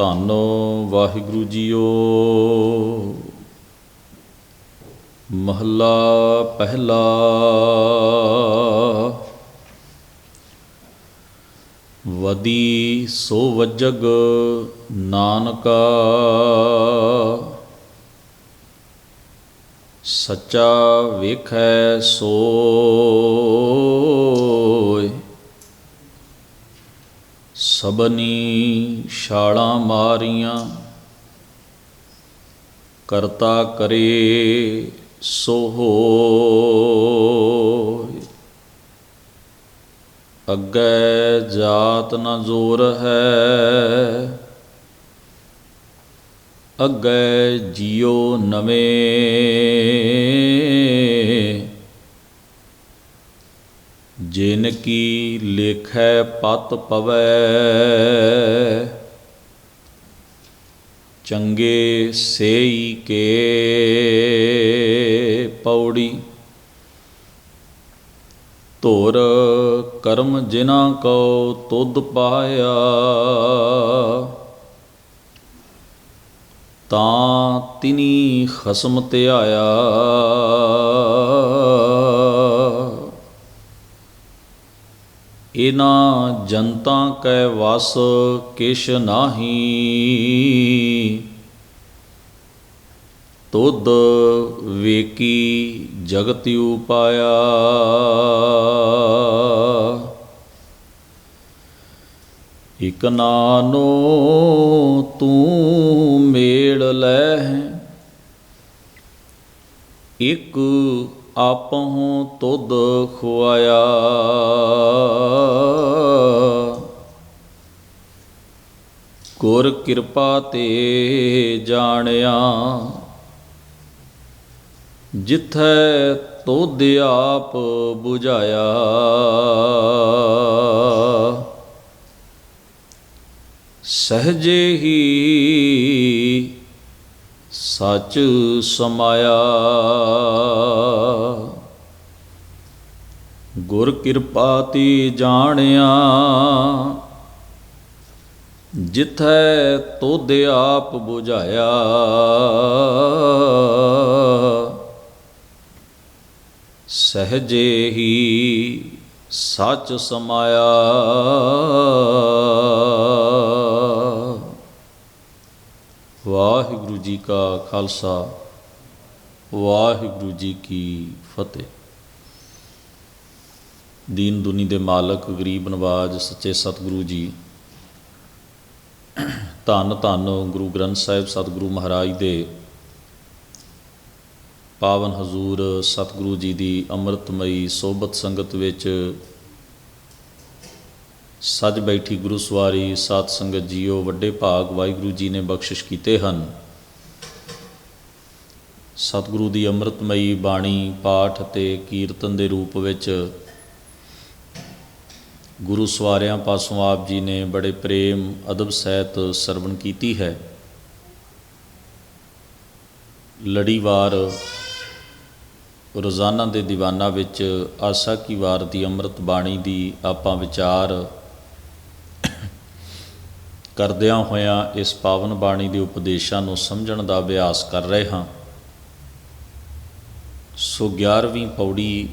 ਧੰਨ ਵਾਹਿਗੁਰੂ ਜੀਓ। ਮਹੱਲਾ ਪਹਿਲਾ। ਵਦੀ ਸੋ ਵਜਗ ਨਾਨਕਾ। ਸੱਚਾ ਵੇਖੈ ਸੋ। ਸਬਨੀ ਛਾਲਾਂ ਮਾਰੀਆਂ, ਕਰਤਾ ਕਰੇ ਸੋ ਹੋਇ ਅੱਗੇ ਜਾਤ ਨ ਜ਼ੋਰ ਹੈ, ਅੱਗੇ ਜਿਉ ਨਵੇਂ। ਜਿਨ ਕੀ ਲੇਖੈ ਪਤ ਪਵੈ। ਚੰਗੇ ਸੇਈ ਕੇ ਪੌੜੀ। ਧੁਰ ਕਰਮ ਜਿਨਾ ਕੋ ਤੁਧ ਪਾਇਆ। ਤਾਂ ਤਿਨੀ ਖਸਮ ਧਿਆਇਆ। ਇਨਾ ਜਨਤਾ ਕੈ ਵਸ ਕਿਛ ਨਾਹੀ। ਤੁਧ ਵੇਕੀ ਜਗਤ ਉਪਾਇਆ ਇਕ ਨਾਨੋ ਤੂੰ ਮੇਲ ਲੈ। ਇਕ ਆਪਹੁ ਤੁਧ ਖੁਆਇਆ। ਗੁਰ ਕਿਰਪਾ ਤੇ ਜਾਣਿਆ, ਜਿਥੈ ਤੁਧ ਆਪ 부ਝਾਇਆ ਸਹਜੇ ਹੀ ਸਚ ਸਮਾਇਆ। ਗੁਰ ਕਿਰਪਾ ਤੀ ਜਾਣਿਆ। ਜਿਥੈ ਤੁਧ ਆਪ 부ਝਾਇਆ ਸਹਜੇ ਹੀ ਸੱਚ ਸਮਾਇਆ। ਵਾਹਿਗੁਰੂ ਜੀ ਕਾ ਖਾਲਸਾ, ਵਾਹਿਗੁਰੂ ਜੀ ਕੀ ਫਤਿਹ। ਦੀਨ ਦੁਨੀ ਦੇ ਮਾਲਕ, ਗਰੀਬ ਨਵਾਜ, ਸੱਚੇ ਸਤਿਗੁਰੂ ਜੀ। ਧੰਨ ਧੰਨ ਗੁਰੂ ਗ੍ਰੰਥ ਸਾਹਿਬ ਸਤਿਗੁਰੂ ਮਹਾਰਾਜ ਦੇ ਪਾਵਨ ਹਜ਼ੂਰ ਸਤਿਗੁਰੂ ਜੀ ਦੀ ਅੰਮ੍ਰਿਤਮਈ ਸੋਭਤ ਸੰਗਤ ਵਿੱਚ ਸੱਜ ਬੈਠੀ ਗੁਰੂ ਸਵਾਰੀ ਸਾਧ ਸੰਗਤ ਜੀਓ, ਵੱਡੇ ਭਾਗ ਵਾਹਿਗੁਰੂ ਜੀ ਨੇ ਬਖਸ਼ਿਸ਼ ਕੀਤੇ ਹਨ। ਸਤਿਗੁਰੂ ਦੀ ਅੰਮ੍ਰਿਤਮਈ ਬਾਣੀ, ਪਾਠ ਅਤੇ ਕੀਰਤਨ ਦੇ ਰੂਪ ਵਿੱਚ ਗੁਰੂ ਸਵਾਰਿਆਂ ਪਾਸੋਂ ਆਪ ਜੀ ਨੇ ਬੜੇ ਪ੍ਰੇਮ, ਅਦਬ ਸਹਿਤ ਸਰਵਣ ਕੀਤੀ ਹੈ। ਲੜੀਵਾਰ ਰੋਜ਼ਾਨਾ ਦੇ ਦੀਵਾਨਾ ਵਿੱਚ ਆਸਾ ਕੀ ਵਾਰ ਦੀ ਅੰਮ੍ਰਿਤ ਬਾਣੀ ਦੀ ਆਪਾਂ ਵਿਚਾਰ ਕਰਦਿਆਂ ਹੋਇਆਂ ਇਸ ਪਾਵਨ ਬਾਣੀ ਦੇ ਉਪਦੇਸ਼ਾਂ ਨੂੰ ਸਮਝਣ ਦਾ ਅਭਿਆਸ ਕਰ ਰਹੇ ਹਾਂ। ਸੋ 11ਵੀਂ ਪੌੜੀ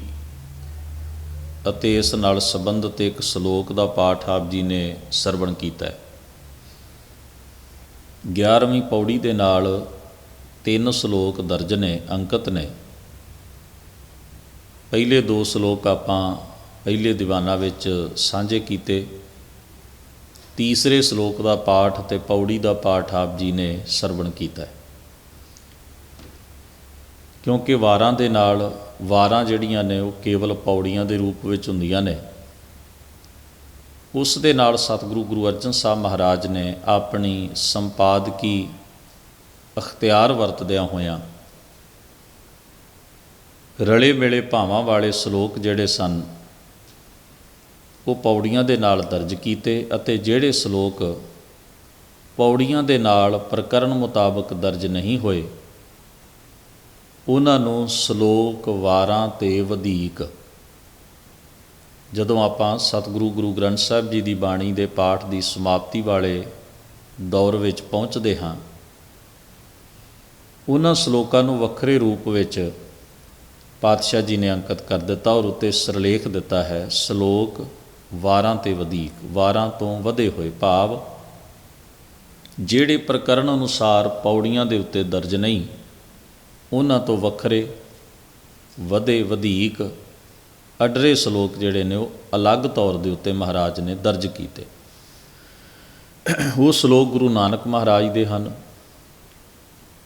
ਅਤੇ ਇਸ ਨਾਲ ਸੰਬੰਧਿਤ ਇੱਕ ਸ਼ਲੋਕ ਦਾ ਪਾਠ ਆਪ ਜੀ ਨੇ ਸਰਵਣ ਕੀਤਾ ਹੈ। 11ਵੀਂ ਪੌੜੀ ਦੇ ਨਾਲ ਤਿੰਨ ਸ਼ਲੋਕ ਦਰਜ ਨੇ, ਅੰਕਿਤ ਨੇ। ਪਹਿਲੇ ਦੋ ਸ਼ਲੋਕ ਆਪਾਂ ਪਹਿਲੇ ਦੀਵਾਨਾ ਵਿੱਚ ਸਾਂਝੇ ਕੀਤੇ। ਤੀਸਰੇ ਸ਼ਲੋਕ ਦਾ ਪਾਠ ਤੇ ਪੌੜੀ ਦਾ ਪਾਠ ਆਪ ਜੀ ਨੇ ਸਰਵਣ ਕੀਤਾ ਹੈ। ਕਿਉਂਕਿ ਵਾਰਾਂ ਦੇ ਨਾਲ ਵਾਰਾਂ ਜਿਹੜੀਆਂ ਨੇ ਉਹ ਕੇਵਲ ਪੌੜੀਆਂ ਦੇ ਰੂਪ ਵਿੱਚ ਹੁੰਦੀਆਂ ਨੇ। ਉਸ ਦੇ ਨਾਲ ਸਤਿਗੁਰੂ ਗੁਰੂ ਅਰਜਨ ਸਾਹਿਬ ਮਹਾਰਾਜ ਨੇ ਆਪਣੀ ਸੰਪਾਦਕੀ ਅਖਤਿਆਰ ਵਰਤਦਿਆਂ ਹੋਇਆਂ ਰਲੇ ਮਿਲੇ ਭਾਵਾਂ ਵਾਲੇ ਸ਼ਲੋਕ ਜਿਹੜੇ ਸਨ, ਉਹ ਪੌੜੀਆਂ ਦੇ ਨਾਲ ਦਰਜ ਕੀਤੇ ਅਤੇ ਜਿਹੜੇ ਸ਼ਲੋਕ ਪੌੜੀਆਂ ਦੇ ਨਾਲ ਪ੍ਰਕਰਨ ਮੁਤਾਬਕ ਦਰਜ ਨਹੀਂ ਹੋਏ ਉਹਨਾਂ ਨੂੰ ਸ਼ਲੋਕ ਵਾਰਾਂ ਤੇ ਵਧੇਕ। ਜਦੋਂ ਆਪਾਂ ਸਤਿਗੁਰੂ ਗੁਰੂ ਗ੍ਰੰਥ ਸਾਹਿਬ ਜੀ ਦੀ ਬਾਣੀ ਦੇ ਪਾਠ ਦੀ ਸਮਾਪਤੀ ਵਾਲੇ ਦੌਰ ਵਿੱਚ ਪਹੁੰਚਦੇ ਹਾਂ, ਉਹਨਾਂ ਸ਼ਲੋਕਾਂ ਨੂੰ ਵੱਖਰੇ ਰੂਪ ਵਿੱਚ ਪਾਤਸ਼ਾਹ ਜੀ ਨੇ ਅੰਕਿਤ ਕਰ ਦਿੱਤਾ ਔਰ ਉੱਤੇ ਸਿਰਲੇਖ ਦਿੱਤਾ ਹੈ, ਸ਼ਲੋਕ ਵਾਰਾਂ ਤੇ ਵਧੇਕ। ਵਾਰਾਂ ਤੋਂ ਵਧੇ ਹੋਏ ਭਾਵ, ਜਿਹੜੇ ਪ੍ਰਕਰਨ ਅਨੁਸਾਰ ਪੌੜੀਆਂ ਦੇ ਉੱਤੇ ਦਰਜ ਨਹੀਂ ਉਹਨਾਂ ਤੋਂ ਵੱਖਰੇ, ਵਧੇ ਵਧੇਕ, ਅਡਰੇ ਸ਼ਲੋਕ ਜਿਹੜੇ ਨੇ ਉਹ ਅਲੱਗ ਤੌਰ ਦੇ ਉੱਤੇ ਮਹਾਰਾਜ ਨੇ ਦਰਜ ਕੀਤੇ। ਉਹ ਸ਼ਲੋਕ ਗੁਰੂ ਨਾਨਕ ਮਹਾਰਾਜ ਦੇ ਹਨ।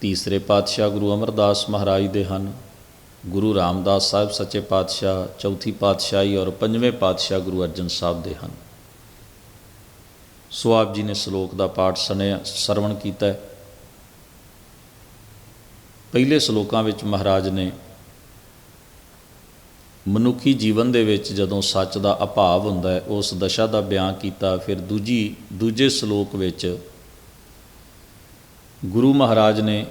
ਤੀਸਰੇ ਪਾਤਸ਼ਾਹ ਗੁਰੂ ਅਮਰਦਾਸ ਮਹਾਰਾਜ ਦੇ ਹਨ। ਗੁਰੂ ਰਾਮਦਾਸ ਸਾਹਿਬ ਸੱਚੇ ਪਾਤਸ਼ਾਹ, ਚੌਥੀ ਪਾਤਸ਼ਾਹੀ ਔਰ ਪੰਜਵੇਂ ਪਾਤਸ਼ਾਹ ਗੁਰੂ ਅਰਜਨ ਸਾਹਿਬ ਦੇ ਹਨ। ਸੋ ਆਪ ਜੀ ਨੇ ਸ਼ਲੋਕ ਦਾ ਪਾਠ ਸੁਣਿਆ ਸਰਵਣ ਕੀਤਾ ਹੈ। ਪਹਿਲੇ ਸ਼ਲੋਕਾਂ ਵਿੱਚ ਮਹਾਰਾਜ ਨੇ ਮਨੁੱਖੀ ਜੀਵਨ ਦੇ ਵਿੱਚ ਜਦੋਂ ਸੱਚ ਦਾ ਅਭਾਵ ਹੁੰਦਾ ਹੈ, ਉਸ ਦਸ਼ਾ ਦਾ ਬਿਆਨ ਕੀਤਾ, ਫਿਰ ਦੂਜੀ, ਦੂਜੇ ਸ਼ਲੋਕ ਵਿੱਚ ਗੁਰੂ ਮਹਾਰਾਜ ਨੇ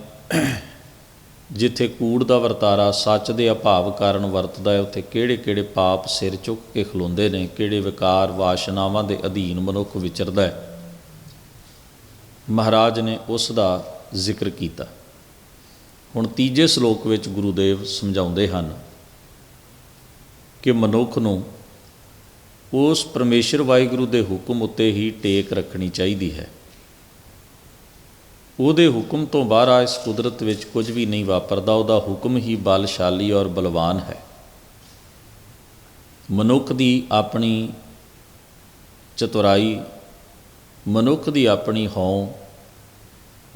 ਜਿੱਥੇ ਕੂੜ ਦਾ ਵਰਤਾਰਾ ਸੱਚ ਦੇ ਅਭਾਵ ਕਾਰਨ ਵਰਤਦਾ ਹੈ, ਉੱਥੇ ਕਿਹੜੇ-ਕਿਹੜੇ ਪਾਪ ਸਿਰ ਚੁੱਕ ਕੇ ਖਲੋਂਦੇ ਨੇ, ਕਿਹੜੇ ਵਿਕਾਰ ਵਾਸ਼ਨਾਵਾਂ ਦੇ ਅਧੀਨ ਮਨੁੱਖ ਵਿਚਰਦਾ ਹੈ। ਮਹਾਰਾਜ ਨੇ ਉਸ ਦਾ ਜ਼ਿਕਰ ਕੀਤਾ। ਹੁਣ ਤੀਜੇ ਸ਼ਲੋਕ ਵਿੱਚ ਗੁਰੂਦੇਵ ਸਮਝਾਉਂਦੇ ਹਨ ਕਿ ਮਨੁੱਖ ਨੂੰ ਉਸ ਪਰਮੇਸ਼ਰ ਵਾਹਿਗੁਰੂ ਦੇ ਹੁਕਮ ਉੱਤੇ ਹੀ ਟੇਕ ਰੱਖਣੀ ਚਾਹੀਦੀ ਹੈ। ਉਹਦੇ ਹੁਕਮ ਤੋਂ ਬਾਹਰ ਆ ਇਸ ਕੁਦਰਤ ਵਿੱਚ ਕੁਝ ਵੀ ਨਹੀਂ ਵਾਪਰਦਾ, ਉਹਦਾ ਹੁਕਮ ਹੀ ਬਲਸ਼ਾਲੀ ਔਰ ਬਲਵਾਨ ਹੈ। ਮਨੁੱਖ ਦੀ ਆਪਣੀ ਚਤੁਰਾਈ, ਮਨੁੱਖ ਦੀ ਆਪਣੀ ਹਉ,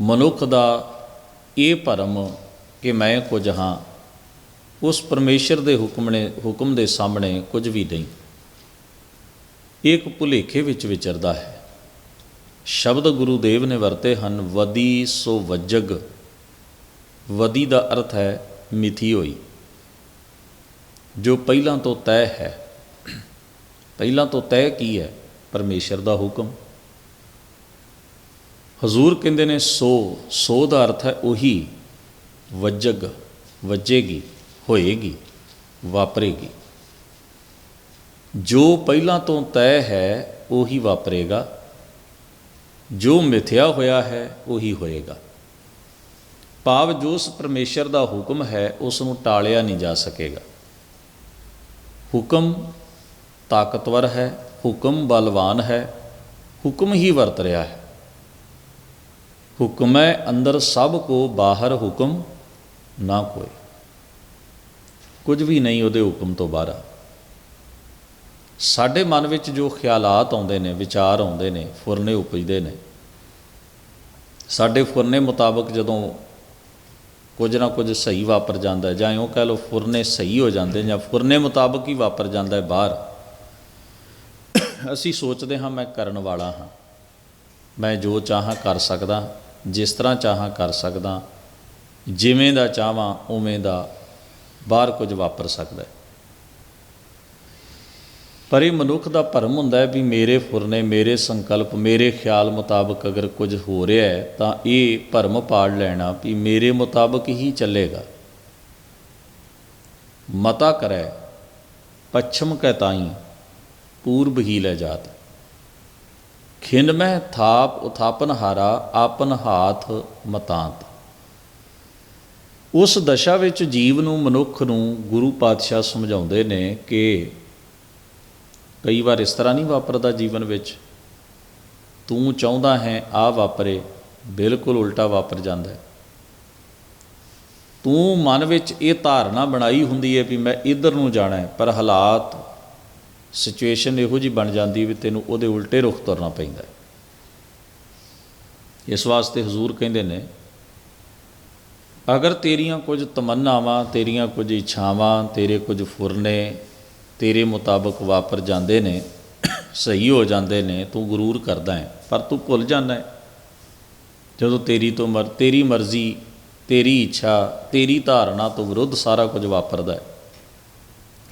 ਮਨੁੱਖ ਦਾ ਇਹ ਭਰਮ ਕਿ ਮੈਂ ਕੁਝ ਹਾਂ, ਉਸ ਪਰਮੇਸ਼ਰ ਦੇ ਹੁਕਮ ਨੇ ਹੁਕਮ ਦੇ ਸਾਹਮਣੇ ਕੁਝ ਵੀ ਨਹੀਂ। ਇੱਕ ਭੁਲੇਖੇ ਵਿੱਚ ਵਿਚਰਦਾ ਹੈ। ਸ਼ਬਦ ਗੁਰੂ ਦੇਵ ਨੇ ਵਰਤੇ ਹਨ, ਵਦੀ ਸੋ ਵਜਗ। ਵਦੀ ਦਾ ਅਰਥ ਹੈ ਮਿਥੀ ਹੋਈ, ਜੋ ਪਹਿਲਾਂ ਤੋਂ ਤੈਅ ਹੈ। ਪਹਿਲਾਂ ਤੋਂ ਤੈਅ ਕੀ ਹੈ? ਪਰਮੇਸ਼ਰ ਦਾ ਹੁਕਮ। ਹਜ਼ੂਰ ਕਹਿੰਦੇ ਨੇ, ਸੋ ਸੋ ਦਾ ਅਰਥ ਹੈ ਉਹੀ ਵਜਗ, ਵੱਜੇਗੀ, ਹੋਏਗੀ, ਵਾਪਰੇਗੀ। ਜੋ ਪਹਿਲਾਂ ਤੋਂ ਤੈਅ ਹੈ, ਉਹੀ ਵਾਪਰੇਗਾ। ਜੋ ਮਿਥਿਆ ਹੋਇਆ ਹੈ, ਉਹੀ ਹੋਏਗਾ। ਭਾਵ ਜੋ ਉਸ ਪਰਮੇਸ਼ਰ ਦਾ ਹੁਕਮ ਹੈ ਉਸ ਨੂੰ ਟਾਲਿਆ ਨਹੀਂ ਜਾ ਸਕੇਗਾ। ਹੁਕਮ ਤਾਕਤਵਰ ਹੈ, ਹੁਕਮ ਬਲਵਾਨ ਹੈ, ਹੁਕਮ ਹੀ ਵਰਤ ਰਿਹਾ ਹੈ। ਹੁਕਮੈ ਅੰਦਰ ਸਭ ਕੋ ਬਾਹਰ ਹੁਕਮ ਨਾ ਕੋਈ। ਕੁਝ ਵੀ ਨਹੀਂ ਉਹਦੇ ਹੁਕਮ ਤੋਂ ਬਾਹਰ। ਸਾਡੇ ਮਨ ਵਿੱਚ ਜੋ ਖਿਆਲਾਤ ਆਉਂਦੇ ਨੇ, ਵਿਚਾਰ ਆਉਂਦੇ ਨੇ, ਫੁਰਨੇ ਉਪਜਦੇ ਨੇ, ਸਾਡੇ ਫੁਰਨੇ ਮੁਤਾਬਕ ਜਦੋਂ ਕੁਝ ਨਾ ਕੁਝ ਸਹੀ ਵਾਪਰ ਜਾਂਦਾ ਜਾਂ ਇਉਂ ਕਹਿ ਲਓ ਫੁਰਨੇ ਸਹੀ ਹੋ ਜਾਂਦੇ ਜਾਂ ਫੁਰਨੇ ਮੁਤਾਬਕ ਹੀ ਵਾਪਰ ਜਾਂਦਾ ਹੈ ਬਾਹਰ, ਅਸੀਂ ਸੋਚਦੇ ਹਾਂ, ਮੈਂ ਕਰਨ ਵਾਲਾ ਹਾਂ। ਮੈਂ ਜੋ ਚਾਹਾਂ ਕਰ ਸਕਦਾ, ਜਿਸ ਤਰ੍ਹਾਂ ਚਾਹਾਂ ਕਰ ਸਕਦਾ ਜਿਵੇਂ ਦਾ ਚਾਹਾਂ ਉਵੇਂ ਦਾ ਬਾਹਰ ਕੁਝ ਵਾਪਰ ਸਕਦਾ ਹੈ। ਪਰ ਇਹ ਮਨੁੱਖ ਦਾ ਭਰਮ ਹੁੰਦਾ ਹੈ ਵੀ ਮੇਰੇ ਫੁਰਨੇ, ਮੇਰੇ ਸੰਕਲਪ, ਮੇਰੇ ਖਿਆਲ ਮੁਤਾਬਕ ਅਗਰ ਕੁਝ ਹੋ ਰਿਹਾ ਹੈ, ਤਾਂ ਇਹ ਭਰਮ ਪਾੜ ਲੈਣਾ ਵੀ ਮੇਰੇ ਮੁਤਾਬਕ ਹੀ ਚੱਲੇਗਾ। ਮਤਾ ਕਰੈ, ਪੱਛਮ ਕੈ ਤਾਈ, ਪੂਰਬ ਹੀ ਲੈ ਜਾਤ। ਖਿੰਨ ਮੈਂ ਥਾਪ ਉਥਾਪਨ ਹਾਰਾ, ਆਪਨ ਹਾਥ ਮਤਾਂਤ। ਉਸ ਦਸ਼ਾ ਵਿੱਚ ਜੀਵ ਨੂੰ ਮਨੁੱਖ ਨੂੰ ਗੁਰੂ ਪਾਤਸ਼ਾਹ ਸਮਝਾਉਂਦੇ ਨੇ ਕਿ ਕਈ ਵਾਰ ਇਸ ਤਰ੍ਹਾਂ ਨਹੀਂ ਵਾਪਰਦਾ ਜੀਵਨ ਵਿੱਚ, ਤੂੰ ਚਾਹੁੰਦਾ ਹੈ ਆ ਵਾਪਰੇ, ਬਿਲਕੁਲ ਉਲਟਾ ਵਾਪਰ ਜਾਂਦਾ ਹੈ। ਤੂੰ ਮਨ ਵਿੱਚ ਇਹ ਧਾਰਨਾ ਬਣਾਈ ਹੁੰਦੀ ਹੈ ਵੀ ਮੈਂ ਇੱਧਰ ਨੂੰ ਜਾਣਾ ਹੈ, ਪਰ ਹਾਲਾਤ, ਸਿਚੁਏਸ਼ਨ ਇਹੋ ਜੀ ਬਣ ਜਾਂਦੀ ਵੀ ਤੈਨੂੰ ਉਹਦੇ ਉਲਟੇ ਰੁਖ ਤੁਰਨਾ ਪੈਂਦਾ ਹੈ। ਇਸ ਵਾਸਤੇ ਹਜ਼ੂਰ ਕਹਿੰਦੇ ਨੇ ਅਗਰ ਤੇਰੀਆਂ ਕੁਝ ਤਮੰਨਾਵਾਂ, ਤੇਰੀਆਂ ਕੁਝ ਇੱਛਾਵਾਂ, ਤੇਰੇ ਕੁਝ ਫੁਰਨੇ ਤੇਰੇ ਮੁਤਾਬਕ ਵਾਪਰ ਜਾਂਦੇ ਨੇ, ਸਹੀ ਹੋ ਜਾਂਦੇ ਨੇ, ਤੂੰ ਗਰੂਰ ਕਰਦਾ ਹੈ, ਪਰ ਤੂੰ ਭੁੱਲ ਜਾਂਦਾ ਹੈ। ਜਦੋਂ ਤੇਰੀ ਤੋਂ ਮਰ, ਤੇਰੀ ਮਰਜ਼ੀ, ਤੇਰੀ ਇੱਛਾ, ਤੇਰੀ ਧਾਰਨਾ ਤੋਂ ਵਿਰੁੱਧ ਸਾਰਾ ਕੁਝ ਵਾਪਰਦਾ ਹੈ।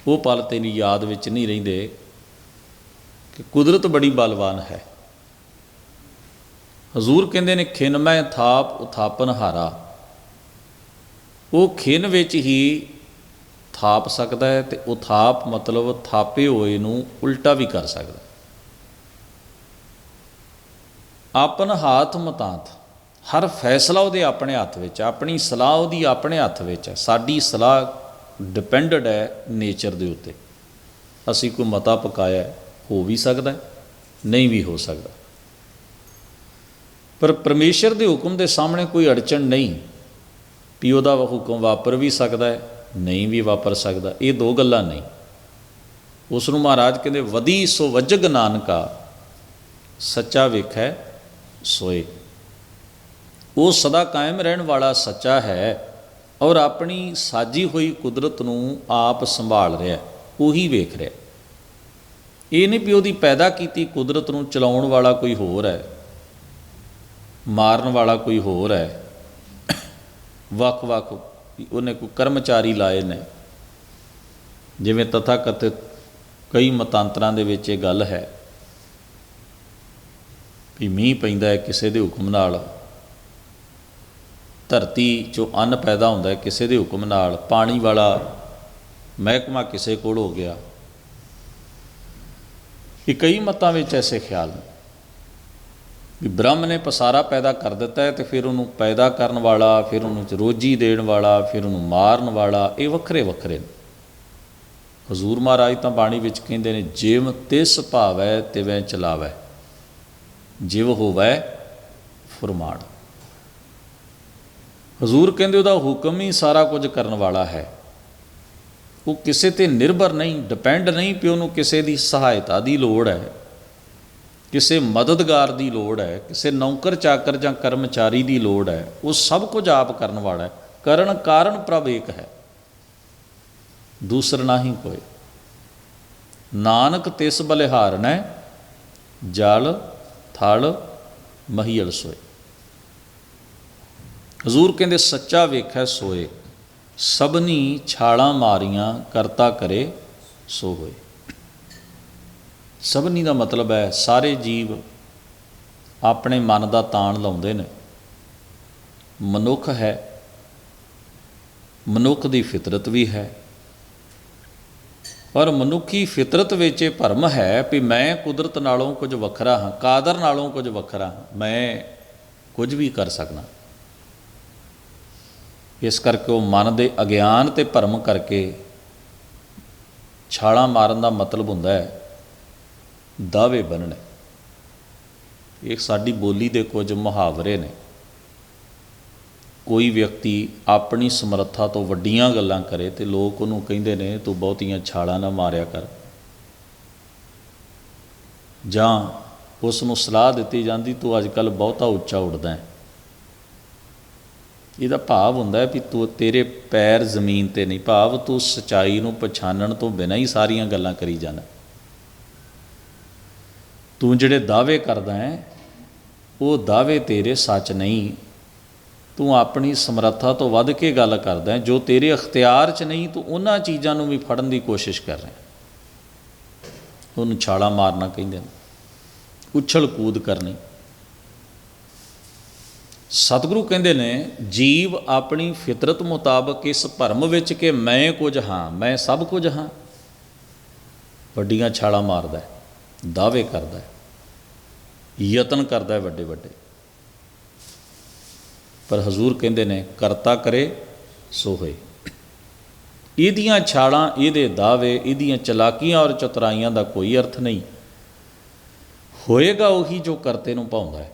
ਉਹ ਪਲ ਤੇਰੀ ਯਾਦ ਵਿੱਚ ਨਹੀਂ ਰਹਿੰਦੇ ਕਿ ਕੁਦਰਤ ਬੜੀ ਬਲਵਾਨ ਹੈ। ਹਜ਼ੂਰ ਕਹਿੰਦੇ ਨੇ ਖਿਨਮੈਂ ਥਾਪ ਉਥਾਪਨ ਹਾਰਾ। ਉਹ ਖਿਨ ਵਿੱਚ ਹੀ ਥਾਪ ਸਕਦਾ ਹੈ ਤੇ ਥਾਪ ਮਤਲਬ ਥਾਪੇ ਹੋਏ ਨੂੰ ਉਲਟਾ ਵੀ ਕਰ ਸਕਦਾ ਆਪਨ ਹਾਥ ਮਤਾਂਤ, ਹਰ ਫੈਸਲਾ ਉਹਦੇ ਆਪਣੇ ਹੱਥ ਵਿੱਚ, ਆਪਣੀ ਸਲਾਹ ਉਹਦੀ ਆਪਣੇ ਹੱਥ ਵਿੱਚ ਹੈ। ਸਾਡੀ ਸਲਾਹ ਡਿਪੈਂਡਡ ਹੈ ਨੇਚਰ ਦੇ ਉੱਤੇ। ਅਸੀਂ ਕੋਈ ਮਤਾ ਪਕਾਇਆ ਹੋ ਵੀ ਸਕਦਾ ਨਹੀਂ ਵੀ ਹੋ ਸਕਦਾ। ਪਰ ਪਰਮੇਸ਼ਰ ਦੇ ਹੁਕਮ ਦੇ ਸਾਹਮਣੇ ਕੋਈ ਅੜਚਣ ਨਹੀਂ। ਵੀ ਉਹਦਾ ਹੁਕਮ ਵਾਪਰ ਵੀ ਸਕਦਾ ਹੈ, ਨਹੀਂ ਵੀ ਵਾਪਰ ਸਕਦਾ। ਇਹ ਦੋ ਗੱਲਾਂ ਨਹੀਂ ਉਸ ਨੂੰ ਮਹਾਰਾਜ ਕਹਿੰਦੇ, ਵਧੀ ਸੋ ਵਜਗ ਨਾਨਕਾ, ਸੱਚਾ ਵੇਖੈ ਸੋਏ। ਉਹ ਸਦਾ ਕਾਇਮ ਰਹਿਣ ਵਾਲਾ ਸੱਚਾ ਹੈ ਔਰ ਆਪਣੀ ਸਾਜੀ ਹੋਈ ਕੁਦਰਤ ਨੂੰ ਆਪ ਸੰਭਾਲ ਰਿਹਾ, ਉਹੀ ਵੇਖ ਰਿਹਾ। ਇਹ ਨਹੀਂ ਵੀ ਉਹਦੀ ਪੈਦਾ ਕੀਤੀ ਕੁਦਰਤ ਨੂੰ ਚਲਾਉਣ ਵਾਲਾ ਕੋਈ ਹੋਰ ਹੈ, ਮਾਰਨ ਵਾਲਾ ਕੋਈ ਹੋਰ ਹੈ। ਵੱਖ-ਵੱਖ ਉਹਨੇ ਕੋਈ ਕਰਮਚਾਰੀ ਲਾਏ ਨੇ। ਜਿਵੇਂ ਤਥਾ ਕਥਿਤ ਕਈ ਮਤਾਂਤਰਾਂ ਦੇ ਵਿੱਚ ਇਹ ਗੱਲ ਹੈ ਵੀ ਮੀਂਹ ਪੈਂਦਾ ਹੈ ਕਿਸੇ ਦੇ ਹੁਕਮ ਨਾਲ। ਧਰਤੀ 'ਚੋਂ ਅੰਨ ਪੈਦਾ ਹੁੰਦਾ ਹੈ ਕਿਸੇ ਦੇ ਹੁਕਮ ਨਾਲ। ਪਾਣੀ ਵਾਲਾ ਮਹਿਕਮਾ ਕਿਸੇ ਕੋਲ ਹੋ ਗਿਆ। ਇਹ ਕਈ ਮਤਾਂ ਵਿੱਚ ਐਸੇ ਖਿਆਲ ਨੇ। ਵੀ ਬ੍ਰਹਮ ਨੇ ਪਸਾਰਾ ਪੈਦਾ ਕਰ ਦਿੱਤਾ ਹੈ ਤੇ ਫਿਰ ਉਹਨੂੰ ਪੈਦਾ ਕਰਨ ਵਾਲਾ, ਫਿਰ ਉਹਨੂੰ ਰੋਜੀ ਦੇਣ ਵਾਲਾ, ਫਿਰ ਉਹਨੂੰ ਮਾਰਨ ਵਾਲਾ, ਇਹ ਵੱਖਰੇ ਵੱਖਰੇ ਨੇ। ਹਜ਼ੂਰ ਮਹਾਰਾਜ ਤਾਂ ਬਾਣੀ ਵਿੱਚ ਕਹਿੰਦੇ ਨੇ, ਜਿਵ ਤਿਸ ਭਾਵੈ ਤਿਵੇਂ ਚਲਾਵੈ, ਜਿਵ ਹੋਵੈ ਫਰਮਾਨ। ਹਜ਼ੂਰ ਕਹਿੰਦੇ ਉਹਦਾ ਹੁਕਮ ਹੀ ਸਾਰਾ ਕੁਝ ਕਰਨ ਵਾਲਾ ਹੈ। ਉਹ ਕਿਸੇ ਤੇ ਨਿਰਭਰ ਨਹੀਂ ਡਿਪੈਂਡ ਨਹੀਂ ਕਿ ਉਹਨੂੰ ਕਿਸੇ ਦੀ ਸਹਾਇਤਾ ਦੀ ਲੋੜ ਹੈ। ਕਿਸੇ ਮਦਦਗਾਰ ਦੀ ਲੋੜ ਹੈ, ਕਿਸੇ ਨੌਕਰ ਚਾਕਰ ਜਾਂ ਕਰਮਚਾਰੀ ਦੀ ਲੋੜ ਹੈ, ਉਹ ਸਭ ਕੁਝ ਆਪ ਕਰਨ ਵਾਲਾ ਹੈ। ਕਰਨ ਕਾਰਨ ਪ੍ਰਭ ਇੱਕ ਹੈ। ਦੂਸਰ ਨਹੀਂ ਕੋਈ। ਨਾਨਕ ਤਿਸ ਬਲਿਹਾਰਣੈ ਜਲ, ਥਲ ਮਹੀਲ ਸੋਏ। ਹਜ਼ੂਰ ਕਹਿੰਦੇ, ਸੱਚਾ ਵੇਖੈ ਸੋਏ, ਸਭਨੀ ਛਾਲਾਂ ਮਾਰੀਆਂ ਕਰਤਾ ਕਰੇ ਸੋ ਹੋਏ। ਸਭਨੀ ਦਾ ਮਤਲਬ ਹੈ ਸਾਰੇ ਜੀਵ ਆਪਣੇ ਮਨ ਦਾ ਤਾਣ ਲਾਉਂਦੇ ਨੇ। ਮਨੁੱਖ ਹੈ, ਮਨੁੱਖ ਦੀ ਫਿਤਰਤ ਵੀ ਹੈ। ਪਰ ਮਨੁੱਖੀ ਫਿਤਰਤ ਵਿੱਚ ਇਹ ਭਰਮ ਹੈ ਵੀ ਮੈਂ ਕੁਦਰਤ ਨਾਲੋਂ ਕੁਝ ਵੱਖਰਾ ਹਾਂ, ਕਾਦਰ ਨਾਲੋਂ ਕੁਝ ਵੱਖਰਾ ਹਾਂ, ਮੈਂ ਕੁਝ ਵੀ ਕਰ ਸਕਦਾ। ਇਸ ਕਰਕੇ ਉਹ ਮਨ ਦੇ ਅਗਿਆਨ ਤੇ ਭਰਮ ਕਰਕੇ ਛਾਲਾਂ ਮਾਰਨ ਦਾ ਮਤਲਬ ਹੁੰਦਾ ਹੈ ਦਾਅਵੇ ਬੰਨਣੇ। ਇਹ ਸਾਡੀ ਬੋਲੀ ਦੇ ਕੁਝ ਮੁਹਾਵਰੇ ਨੇ। ਕੋਈ ਵਿਅਕਤੀ ਆਪਣੀ ਸਮਰੱਥਾ ਤੋਂ ਵੱਡੀਆਂ ਗੱਲਾਂ ਕਰੇ ਤੇ ਲੋਕ ਉਹਨੂੰ ਕਹਿੰਦੇ ਨੇ, ਤੂੰ ਬਹੁਤੀਆਂ ਛਾਲਾਂ ਨਾ ਮਾਰਿਆ ਕਰ। ਜਾਂ ਉਸ ਨੂੰ ਸਲਾਹ ਦਿੱਤੀ ਜਾਂਦੀ, ਤੂੰ ਅੱਜ ਕੱਲ ਬਹੁਤਾ ਉੱਚਾ ਉੱਡਦਾ ਹੈ। ਇਹਦਾ ਭਾਵ ਹੁੰਦਾ ਹੈ ਵੀ ਤੂੰ ਤੇਰੇ ਪੈਰ ਜ਼ਮੀਨ ਤੇ ਨਹੀਂ। ਭਾਵ ਤੂੰ ਸਚਾਈ ਨੂੰ ਪਛਾਣਨ ਤੋਂ ਬਿਨਾਂ ਹੀ ਸਾਰੀਆਂ ਗੱਲਾਂ ਕਰੀ ਜਾਣਾ। ਤੂੰ ਜਿਹੜੇ ਦਾਅਵੇ ਕਰਦਾ ਹੈ, ਉਹ ਦਾਅਵੇ ਤੇਰੇ ਸੱਚ ਨਹੀਂ। ਤੂੰ ਆਪਣੀ ਸਮਰੱਥਾ ਤੋਂ ਵੱਧ ਕੇ ਗੱਲ ਕਰਦਾ ਹੈ, ਜੋ ਤੇਰੇ ਅਖਤਿਆਰ 'ਚ ਨਹੀਂ, ਤੂੰ ਉਹਨਾਂ ਚੀਜ਼ਾਂ ਨੂੰ ਵੀ ਫੜਨ ਦੀ ਕੋਸ਼ਿਸ਼ ਕਰ ਰਿਹਾ ਉਹਨੂੰ ਛਾਲਾ ਮਾਰਨਾ ਕਹਿੰਦੇ ਨੇ। ਉਛਲ ਕੂਦ ਕਰਨੀ। ਸਤਿਗੁਰੂ ਕਹਿੰਦੇ ਨੇ, ਜੀਵ ਆਪਣੀ ਫਿਤਰਤ ਮੁਤਾਬਕ ਇਸ ਭਰਮ ਵਿੱਚ ਕਿ ਮੈਂ ਕੁਝ ਹਾਂ, ਮੈਂ ਸਭ ਕੁਝ ਹਾਂ, ਵੱਡੀਆਂ ਛਾਲਾਂ ਮਾਰਦਾ ਹੈ। ਦਾਅਵੇ ਕਰਦਾ ਹੈ, ਯਤਨ ਕਰਦਾ ਹੈ ਵੱਡੇ ਵੱਡੇ। ਪਰ ਹਜ਼ੂਰ ਕਹਿੰਦੇ ਨੇ, ਕਰਤਾ ਕਰੇ ਸੋ ਹੋਏ। ਇਹਦੀਆਂ ਛਾਲਾਂ, ਇਹਦੇ ਦਾਅਵੇ, ਇਹਦੀਆਂ ਚਲਾਕੀਆਂ ਔਰ ਚਤਰਾਈਆਂ ਦਾ ਕੋਈ ਅਰਥ ਨਹੀਂ। ਹੋਏਗਾ ਉਹੀ ਜੋ ਕਰਤੇ ਨੂੰ ਪਾਉਂਦਾ ਹੈ,